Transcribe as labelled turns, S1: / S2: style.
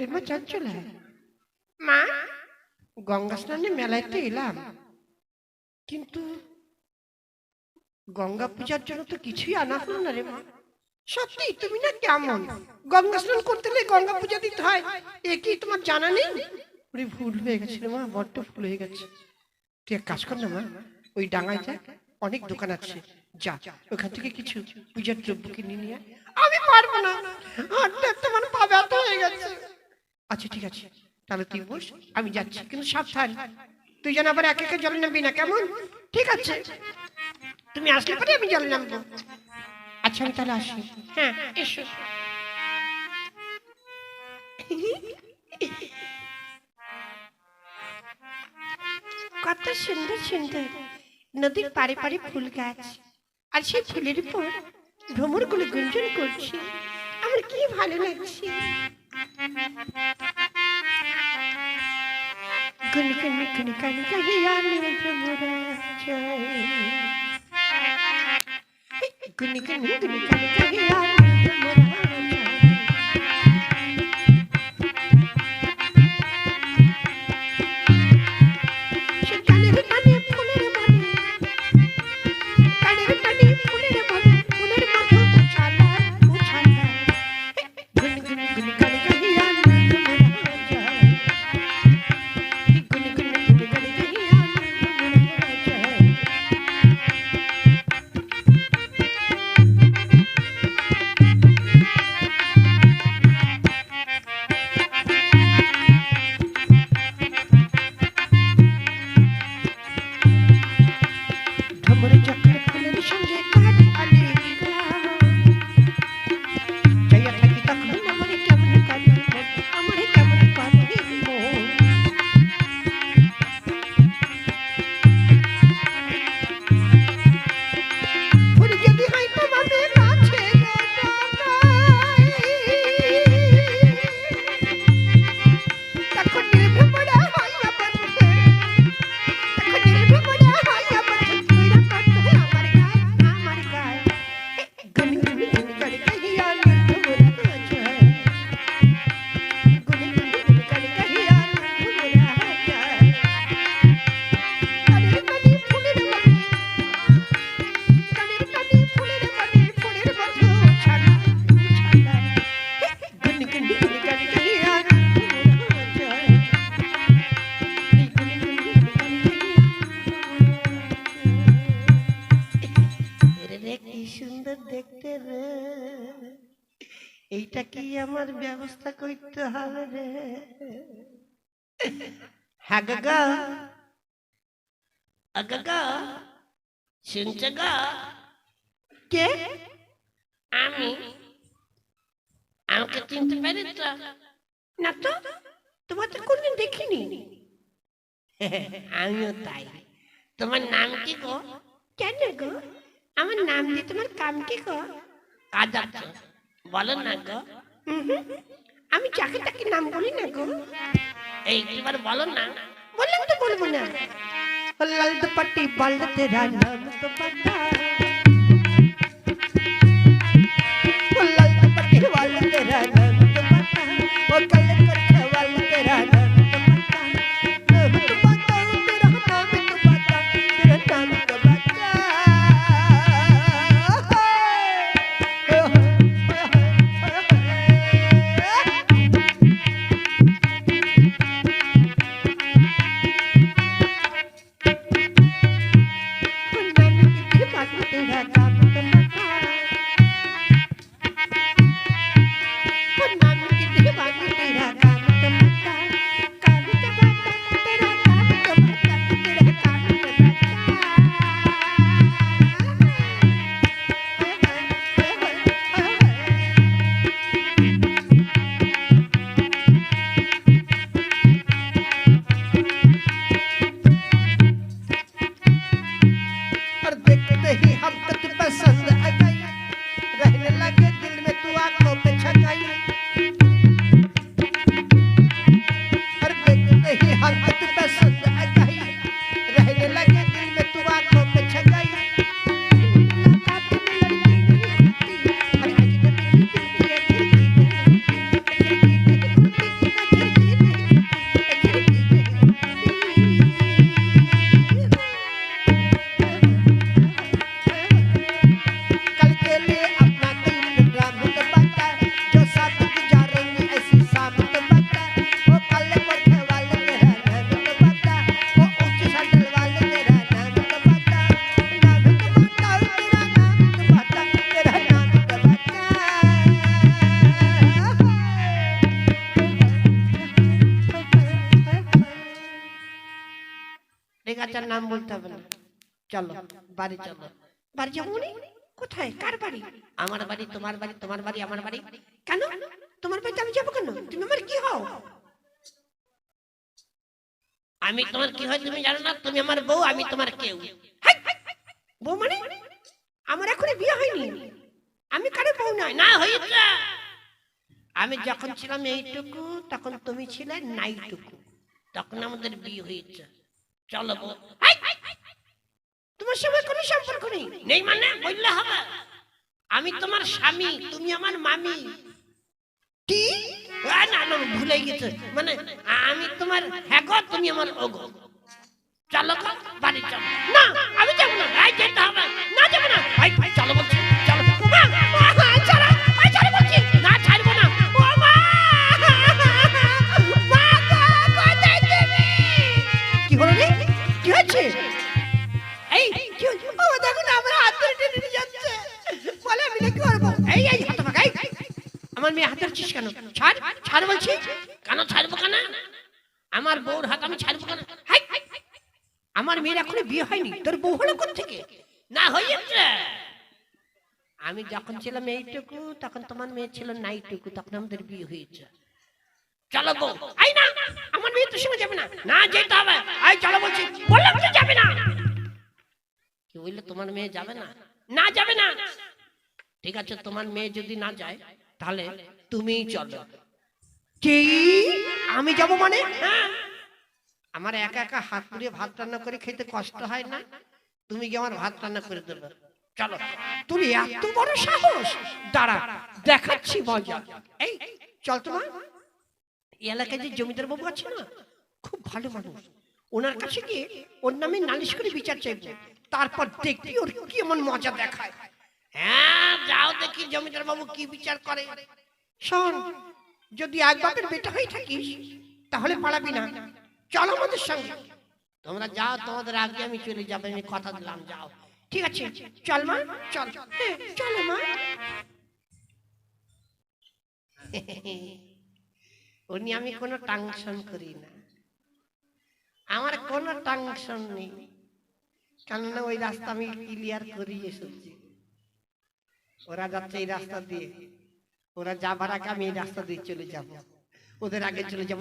S1: রে মা চঞ্চলা মা? গঙ্গা স্নানে মেলায় তো এলাম। কিন্তু গঙ্গা পূজার জন্য তো কিছুই আনা হলো না রে মা। সত্যি তুমি না কেমন? গঙ্গা স্নান করতে হলে গঙ্গা পূজা দিতে হয়। এ কি তোমার জানা নেই? ওরে ভুল হয়ে গেছে রে মা বড্ড ভুল হয়ে গেছে। তুই এক কাজ কর না মা ওই ডাঙায় যা অনেক দোকান আছে। যা ওখান থেকে কিছু পূজার দ্রব্য কিনে নিয়ে আমি পারব না। হাঁটতে আমার পা ব্যথা হয়ে গেছে। আচ্ছা ঠিক আছে। তাহলে তুই বস, আমি যাচ্ছি, কিন্তু সাবধান। তুই যেন আবার একে একে জলে নামবি না, কেমন? ঠিক আছে। তুমি আসলে পরে আমি জলে নামবো। আচ্ছা আমি তাহলে আসি। হ্যাঁ এসো। কত সুন্দর সুন্দর। নদীর পাড়ে পাড়ে ফুল গাছ। আর সেই ফুলের উপর ভ্রমরগুলো গুঞ্জন করছে। আমার কি ভালো লাগছে। Gönül gönül gönül gönül gönül annemin kumuna çay. Gönül gönül gönül gönül gönül annemin এইটা কি আমার ব্যবস্থা করতে হবে রে? হ্যাঁ গাগা গাগা শুনছ গা? কে? আমি। আমাকে চিনতে পারি তো? না তো? তোমার তো কোনদিন দেখিনি। আমিও তাই। তোমার নাম কি গো? কেন গো? আমার নাম দিয়ে তোমার কাম কি গো? কাজ আছে বলেন না গো। আমি যাকে তাকে নাম বলি না গো। এই এবার বলেন না। বললাম তো বলব না। লাল দুপাটি বলতে রাম তো পাটা নাম বলতে হবে না। চলো, বাড়ি চলো। বাড়ি যাব মানে? কোথায়? কার বাড়ি? আমার বাড়ি, তোমার বাড়ি তোমার বাড়ি, আমার বাড়ি। কেন? তোমার বাড়িতে আমি যাব কেন? তুমি আমার কি হও?
S2: আমি তোমার কি হয় তুমি জানো না? তুমি আমার বউ, আমি তোমার কেউ।
S1: বউ মানে? আমার এখনও বিয়ে হয়নি। আমি কারও বউ নয় না।
S2: না হয়েছে।
S1: আমি যখন ছিলাম এইটুকু, তখন তুমি ছিলে নাইটুকু।
S2: তখন আমাদের বিয়ে হয়েছে। চলো
S1: তোমার সঙ্গে কোনো সম্পর্ক নেই।
S2: নেই মানে? বললে হবে। আমি তোমার স্বামী তুমি আমার মামি।
S1: কি?
S2: না না ভুলে গেছে। মানে আমি তোমার হ্যাঁ তুমি আমার ওগো চলো বাড়ি চলো।
S1: না আমি যাব না।
S2: যেতে হবে। না যাবে না। ভাই ভাই চলো
S1: ধরছিস কেন? ছাড় ছাড় বলছি।
S2: কেন ছাড়বো কেন? আমার বউর হাত আমি ছাড়বো কেন?
S1: আমার মেয়ের এখনও বিয়ে হয়নি। তোর বউ হলো থেকে
S2: না হয়েছে
S1: আমি যখন ছিলাম এইটুকু, তখন তোমার মেয়ে ছিল নাইটুকু, তখন আমাদের বিয়ে হয়েছে।
S2: চলো বউ।
S1: আই না! আমার মেয়ে তোর সঙ্গে যাবে না।
S2: না, যেতে হবে।
S1: আই চলো বলছি। বললাম তো যাবে না।
S2: কি বললে, তোমার মেয়ে যাবে না?
S1: না, যাবে না।
S2: ঠিক আছে, তোমার মেয়ে যদি না যায়, তাহলে তুমিই চলো।
S1: কি? আমি যাব মানে? হ্যাঁ? আমার একা একা হাত পুড়িয়ে ভাত রান্না করে খেতে কষ্ট হয় না? তুমি কি আমার ভাত রান্না করে দেবে। চলো। তুমি এত বড় সাহস! দাঁড়া, দেখাচ্ছি মজা। এই, চল তোমার এই এলাকায় যে জমিদার বাবু আছে না, খুব ভালো মানুষ। ওনার কাছে গিয়ে ওর নামে নালিশ করে বিচার চাইব। তারপর দেখবি ওর কি এমন মজা দেখায়।
S2: হ্যাঁ যাও দেখি জমিদার বাবু কি বিচার করে।
S1: শোন যদি এক বাপের বেটা হয়ে থাকিস তাহলে পালাবি না। চল আমাদের সঙ্গে।
S2: তোমরা যাও তোমাদের আগে আমি চলে যাব আমি কথা দিলাম যাও।
S1: ঠিক আছে চল মা চল। হ্যাঁ, চলো মা। উনি আমি কোনো টাংশন করি না। আমার কোনো টাংশন নেই। কেননা ওই রাস্তা আমি ক্লিয়ার করি এসেছি ওরা যাচ্ছে এই রাস্তা দিয়ে। ওরা যাবার আগে আমি রাস্তা দিয়ে চলে যাব ওদের আগে চলে যাব!